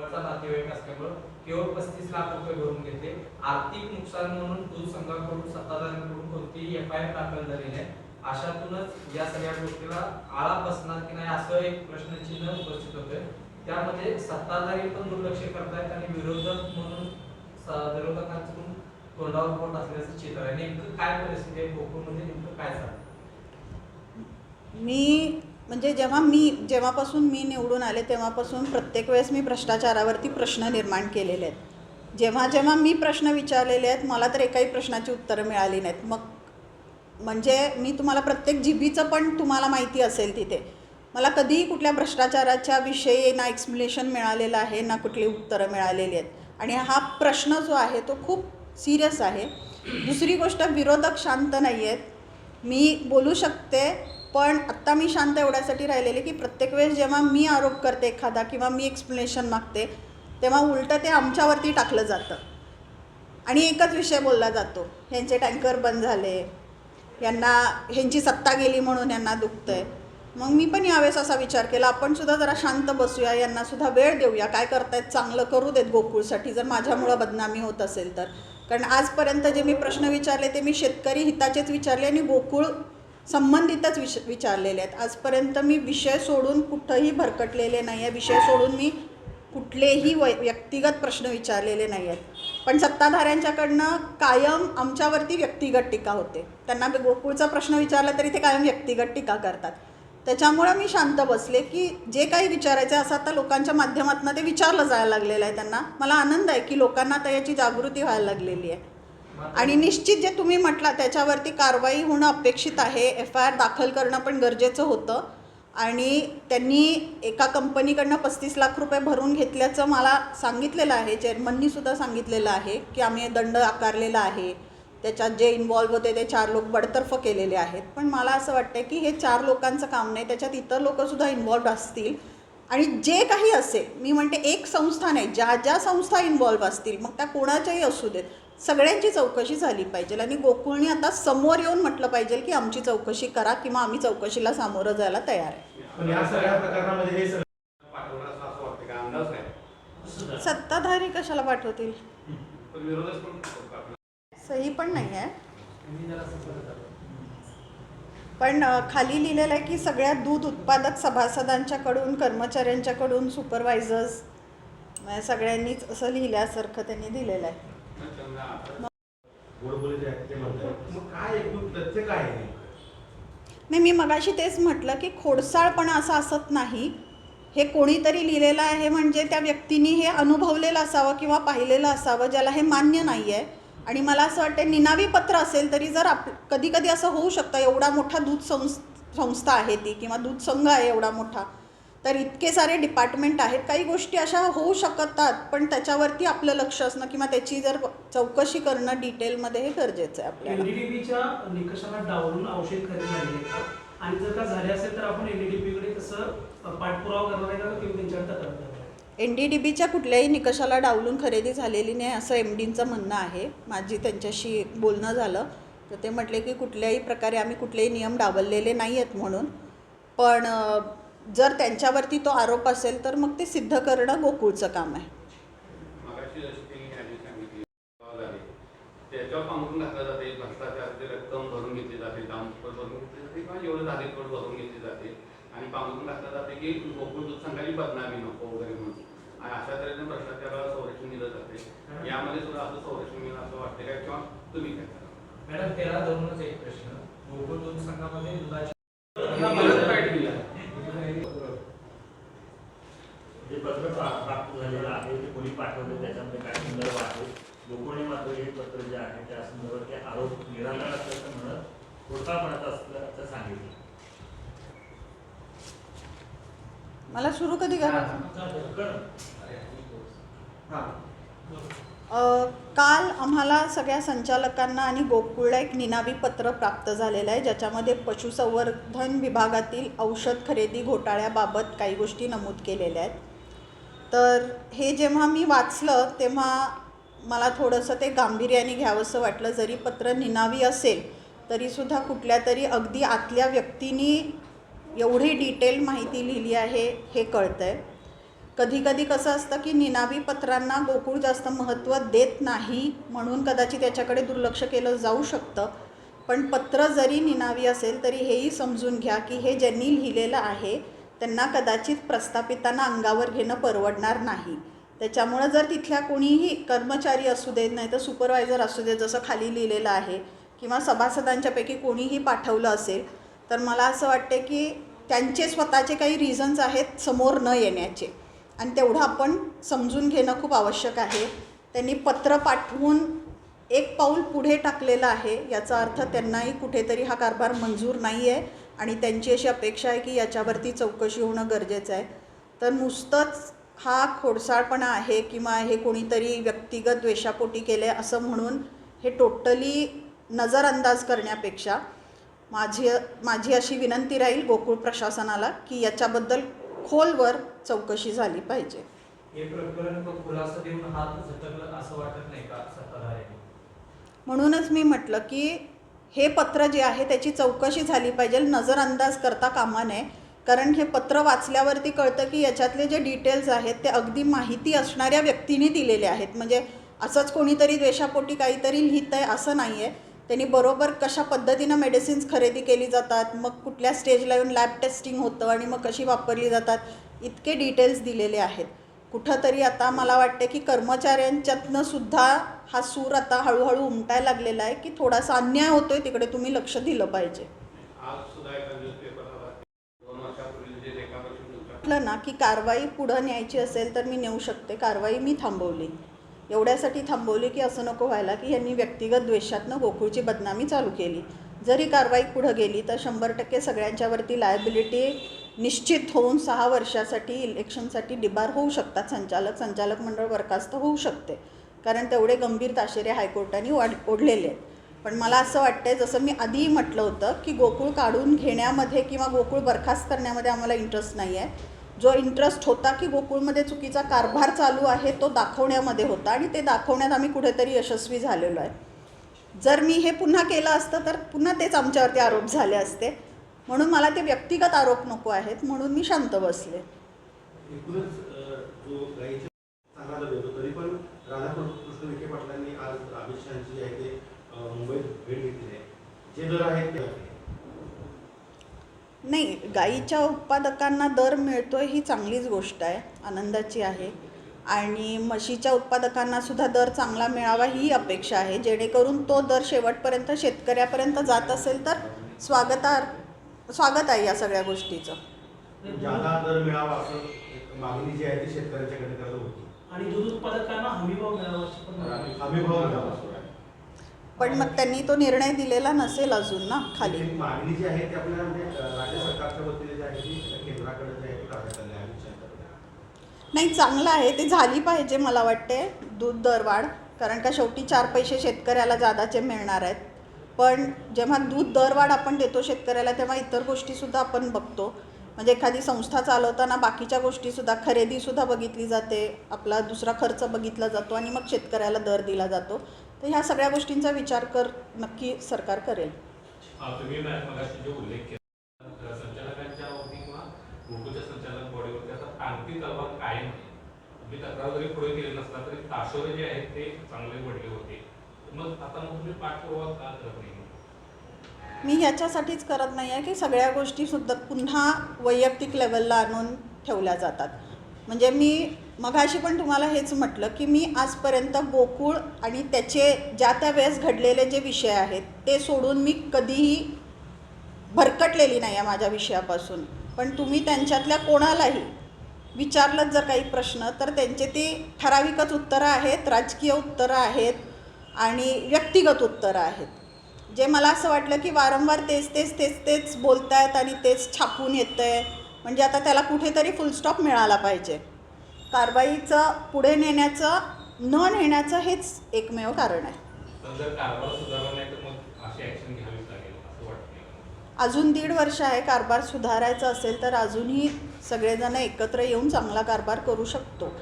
जवळचा नातेवाईक असल्यामुळं केवळ पस्तीस लाख रुपये भरून घेतले आर्थिक नुकसान म्हणून दूध संघाकडून सत्ताधाऱ्यांकडून कोणतीही एफ आय आर दाखल झाली नाही. अशातूनच या सगळ्या गोष्टीला आळा बसणार की नाही असं एक प्रश्नचिन्ह उपस्थित होतंय. त्यामध्ये सत्ताधारी पण दुर्लक्ष करतायत आणि विरोधक म्हणून विरोधकांकडून तोंडावर पोट असल्याचं चित्र आहे. नेमकं काय परिस्थिती आहे? कोकणमध्ये नेमकं काय झालं? मी म्हणजे जेव्हा मी जेव्हापासून मी निवडून आले तेव्हापासून प्रत्येक वेळेस मी भ्रष्टाचारावरती प्रश्न निर्माण केलेले आहेत. जेव्हा जेव्हा मी प्रश्न विचारलेले आहेत मला तर एकाही प्रश्नाची उत्तरं मिळाली नाहीत. मग म्हणजे मी तुम्हाला प्रत्येक जीबीचं पण तुम्हाला माहिती असेल तिथे. मला कधीही कुठल्या भ्रष्टाचाराच्या विषयी ना एक्सप्लेनेशन मिळालेलं आहे ना कुठली उत्तरं मिळालेली आहेत. आणि हा प्रश्न जो आहे तो खूप सिरियस आहे. दुसरी गोष्ट विरोधक शांत नाही आहेत मी बोलू शकते पण आत्ता मी शांत एवढ्यासाठी राहिलेले की प्रत्येक वेळेस जेव्हा मी आरोप करते एखादा किंवा मी एक्सप्लेनेशन मागते तेव्हा उलटं ते आमच्यावरती टाकलं जातं. आणि एकच विषय बोलला जातो ह्यांचे टँकर बंद झाले यांना ह्यांची सत्ता गेली म्हणून यांना आहे मग मी पण यावेळेस असा विचार केला आपण सुद्धा जरा शांत बसूया यांनासुद्धा वेळ देऊया काय करतायत चांगलं करू देत गोकुळसाठी जर माझ्यामुळं बदनामी होत असेल तर. कारण आजपर्यंत जे मी प्रश्न विचारले ते मी शेतकरी हिताचेच विचारले आणि गोकुळ संबंधितच विष विचारलेले आहेत. आजपर्यंत मी विषय सोडून कुठंही भरकटलेले नाही आहे. विषय सोडून मी कुठलेही वै व्यक्तिगत प्रश्न विचारलेले नाही आहेत. पण सत्ताधाऱ्यांच्याकडनं कायम आमच्यावरती व्यक्तिगत टीका होते. त्यांना गोकुळचा प्रश्न विचारला तरी ते कायम व्यक्तिगत टीका करतात. त्याच्यामुळं मी शांत बसले की जे काही विचारायचं आहे असं आता लोकांच्या माध्यमातून ते विचारलं जायला लागलेलं आहे त्यांना. मला आनंद आहे की लोकांना आता याची जागृती व्हायला लागलेली आहे. आणि निश्चित जे तुम्ही म्हटला त्याच्यावरती कारवाई होणं अपेक्षित आहे. एफ आय आर दाखल करणं पण गरजेचं होतं. आणि त्यांनी एका कंपनीकडनं पस्तीस लाख रुपये भरून घेतल्याचं मला सांगितलेलं आहे. चेअरमननी सुद्धा सांगितलेलं आहे की आम्ही दंड आकारलेला आहे. त्याच्यात जे इन्वॉल्व्ह होते ते चार लोक बडतर्फ केलेले आहेत. पण मला असं वाटतं की हे चार लोकांचं काम नाही त्याच्यात इतर लोकंसुद्धा इन्वॉल्व्ह असतील. आणि जे काही असेल मी म्हणते एक संस्था नाही ज्या ज्या संस्था इन्वॉल्व्ह असतील मग त्या कोणाच्याही असू देत. सगळ्यांची चौकशी झाली पाहिजे. आणि गोकुळनी आता समोर येऊन म्हटलं पाहिजे की आमची चौकशी करा किंवा आम्ही चौकशीला सामोरं जायला तयार आहे. पण या सगळ्या प्रकरणामध्ये हे सगळं पाठवणार असं असं वाटतं का? अंदाज नाही सत्ताधारी कशाला पाठवतील? सही पण नाही आहे. पण खाली लिहिलेलं आहे की सगळ्या दूध उत्पादक सभासदांच्याकडून कर्मचाऱ्यांच्याकडून सुपरवायझर्स सगळ्यांनीच असं लिहिल्यासारखं त्यांनी दिलेलं आहे. नाही मी मगाशी तेच म्हटलं की खोडसाळपणा असं असत नाही. हे कोणीतरी लिहिलेलं आहे म्हणजे त्या व्यक्तीने हे अनुभवलेलं असावं किंवा पाहिलेलं असावं ज्याला हे मान्य नाही आहे आणि मला असं वाटतं निनावी पत्र असेल तरी जर आप कधी कधी असं होऊ शकतं एवढा मोठा दूध संस संस्था आहे ती किंवा दूध संघ आहे एवढा मोठा. तर इतके सारे डिपार्टमेंट आहेत काही गोष्टी अशा होऊ शकतात पण त्याच्यावरती आपलं लक्ष असणं किंवा त्याची जर चौकशी करणं डिटेलमध्ये हे गरजेचं आहे आपल्याला. निकषाला डावलून औषध खरेदी आणि जर का झाले असेल तर आपण एनडीडीबी कडे तसं पाठपुरावा करणार आहे का? किंवा तक्रार? एन डी डी बीच्या कुठल्याही निकषाला डावलून खरेदी झालेली नाही असं एम डींचं म्हणणं आहे. माझी त्यांच्याशी बोलणं झालं तर ते म्हटले की कुठल्याही प्रकारे आम्ही कुठलेही नियम डावललेले नाही आहेत म्हणून. पण जर त्यांच्यावरती तो आरोप असेल तर मग ते सिद्ध करणं गोकुळचं काम आहे. मगाशी जशी त्यांनी यांनी सांगितली झाली त्याच्यावर पांघरून घातलं पत्र जे आहे त्या संदर्भात ते आरोप निराकरण असल्याचं म्हणत खोटापणाचं असल्याचं सांगितलं. मला सुरू कधी करा? काल आम्हाला सगळ्या संचालकांना आणि गोकुळला एक निनावी पत्र प्राप्त झालेलं आहे ज्याच्यामध्ये पशुसंवर्धन विभागातील औषध खरेदी घोटाळ्याबाबत काही गोष्टी नमूद केलेल्या आहेत. तर हे जेव्हा मी वाचलं तेव्हा मला थोडंसं ते गांभीर्याने घ्यावंसं वाटलं. जरी पत्र निनावी असेल तरीसुद्धा कुठल्या तरी अगदी आतल्या व्यक्तींनी एवढी डिटेल माहिती लिहिली आहे हे कळतं आहे कधीकधी कसं असतं की निनावी पत्रांना गोकुळ जास्त महत्त्व देत नाही म्हणून कदाचित याच्याकडे दुर्लक्ष केलं जाऊ शकतं. पण पत्र जरी निनावी असेल तरी हेही समजून घ्या की हे ज्यांनी लिहिलेलं आहे त्यांना कदाचित प्रस्थापितांना अंगावर घेणं परवडणार नाही. त्याच्यामुळं जर तिथल्या कोणीही कर्मचारी असू देत नाही तर सुपरवायझर असू देत जसं खाली लिहिलेलं आहे किंवा सभासदांच्यापैकी कोणीही पाठवलं असेल तर मला असं वाटते की त्यांचे स्वतःचे काही रिझन्स आहेत समोर न येण्याचे. आणि तेवढं आपण समजून घेणं खूप आवश्यक आहे. त्यांनी पत्र पाठवून एक पाऊल पुढे टाकलेलं आहे याचा अर्थ त्यांनाही कुठेतरी हा कारभार मंजूर नाही आहे आणि त्यांची अशी अपेक्षा आहे की याच्यावरती चौकशी होणं गरजेचं आहे. तर नुसतंच हा खोडसाळपणा आहे किंवा हे कोणीतरी व्यक्तिगत द्वेषापोटी केले असं म्हणून हे टोटली नजरअंदाज करण्यापेक्षा माझी माझी अशी विनंती राहील गोकुळ प्रशासनाला की याच्याबद्दल खोलवर चौकशी झाली पाहिजे. म्हणूनच मी म्हटलं की हे पत्र जे आहे त्याची चौकशी झाली पाहिजे नजरअंदाज करता कामा नये. कारण हे पत्र वाचल्यावरती कळतं की याच्यातले जे डिटेल्स आहेत ते अगदी माहिती असणाऱ्या व्यक्तीने दिलेले आहेत. म्हणजे असंच कोणीतरी द्वेषापोटी काहीतरी लिहित आहे असं नाही आहे त्यांनी बरोबर कशा पद्धतीनं मेडिसिन्स खरेदी केली जातात मग कुठल्या स्टेजला येऊन लॅब टेस्टिंग होतं आणि मग कशी वापरली जातात इतके डिटेल्स दिलेले आहेत. कुठंतरी आता मला वाटते की कर्मचाऱ्यांच्यातनं सुद्धा हा सूर आता हळूहळू उमटायला लागलेला आहे की थोडासा अन्याय होतोय तिकडे तुम्ही लक्ष दिलं पाहिजे आज सुद्धा एका न्यूजपेपरला दोन वर्षापूर्वी जे वाटलं म्हटलं ना की कारवाई पुढं न्यायची असेल तर मी नेऊ शकते. कारवाई मी थांबवली. एवढ्यासाठी थांबवली की असं नको व्हायला की यांनी व्यक्तिगत द्वेषातनं गोकुळची बदनामी चालू केली. जरी कारवाई पुढं गेली तर शंभर टक्के सगळ्यांच्यावरती लायबिलिटी निश्चित होऊन सहा वर्षासाठी इलेक्शनसाठी डिबार होऊ शकतात. संचालक संचालक मंडळ बरखास्त होऊ शकते. कारण तेवढे गंभीर ताशेरे हायकोर्टाने वाढ ओढलेले आहेत. पण मला असं वाटतंय जसं मी आधी म्हटलं होतं की गोकुळ काढून घेण्यामध्ये किंवा गोकुळ बरखास्त करण्यामध्ये आम्हाला इंटरेस्ट नाही आहे जो इंटरेस्ट होता की गोकुळमध्ये चुकीचा कारभार चालू आहे तो दाखवण्यामध्ये होता आणि ते दाखवण्यात आम्ही कुठेतरी यशस्वी झालेलो आहे. जर मी हे पुन्हा केलं असतं तर पुन्हा तेच आमच्यावरती आरोप झाले असते. म्हणून मला ते व्यक्तिगत आरोप नको आहेत म्हणून मी शांत बसले एकूणच अं, जो गाईचा चांगला दर येतो तरी पण राधाकृष्ण विखे पाटलांनी आज अमित शहाची जी आहे ते अं, मुंबईत भेट घेतली आहे जे दर आहेत. नाही गाईच्या उत्पादकांना दर मिळतोय ही चांगलीच गोष्ट आहे आनंदाची आहे आणि म्हशीच्या उत्पादकांना सुद्धा दर चांगला मिळावा ही अपेक्षा आहे जेणेकरून तो दर शेवटपर्यंत शेतकऱ्यापर्यंत जात असेल तर स्वागतार स्वागत आहे या सगळ्या गोष्टीचं ज्यादा दर मिळावा असं एक मागणी जी आहे ती शेतकऱ्यांच्याकडे आणि दूध उत्पादकांना हमीभाव मिळावा अशी पण मागणी. हमी भाव मिळावा. पण मग त्यांनी तो निर्णय दिलेला नसेल अजून ना खाली. मागणी जी आहे ती म्हणजे अं, राज्य सरकारच्या वतीने जी आहे ती केंद्राकडे जी आहे ती करण्यात आली आहे. अमित शहाकडे नाही चांगलं आहे. ते झाली पाहिजे मला वाटते दूध दरवाढ. कारण का शेवटी चार पैसे शेतकऱ्याला जादाचे मिळणार आहेत. पण जेव्हा दूध दरवाढ आपण देतो शेतकऱ्याला तेव्हा इतर गोष्टीसुद्धा आपण बघतो. म्हणजे एखादी संस्था चालवताना बाकीच्या गोष्टीसुद्धा खरेदीसुद्धा बघितली जाते. आपला दुसरा खर्च बघितला जातो आणि मग शेतकऱ्याला दर दिला जातो. तर ह्या सगळ्या गोष्टींचा विचार कर नक्की सरकार करेल. मॅ- ह्याच्यासाठीच करत नाही? आहे की सगळ्या गोष्टीसुद्धा पुन्हा वैयक्तिक लेवलला आणून ठेवल्या जातात. म्हणजे मी मघाशी पण तुम्हाला हेच म्हटलं की मी आजपर्यंत गोकुळ आणि त्याचे ज्या त्या वेळेस घडलेले जे विषय आहेत ते सोडून मी कधीही भरकटलेली नाही आहे माझ्या विषयापासून. पण तुम्ही त्यांच्यातल्या कोणालाही विचारलं जर काही प्रश्न तर त्यांचे ती ठराविकच उत्तरं आहेत राजकीय उत्तरं आहेत आणि व्यक्तिगत उत्तरं आहेत. जे मला असं वाटलं की वारंवार तेच तेच तेच तेच बोलतायत आणि तेच छापून येतं आहे म्हणजे आता त्याला कुठेतरी फुलस्टॉप मिळाला पाहिजे. कारवाईचं पुढे नेण्याचं न नेण्याचं हेच एकमेव कारण आहे. अजून दीड वर्ष आहे कारभार सुधारायचा असेल तर अजूनही सगळेजण एकत्र येऊन चांगला कारभार करू शकतो.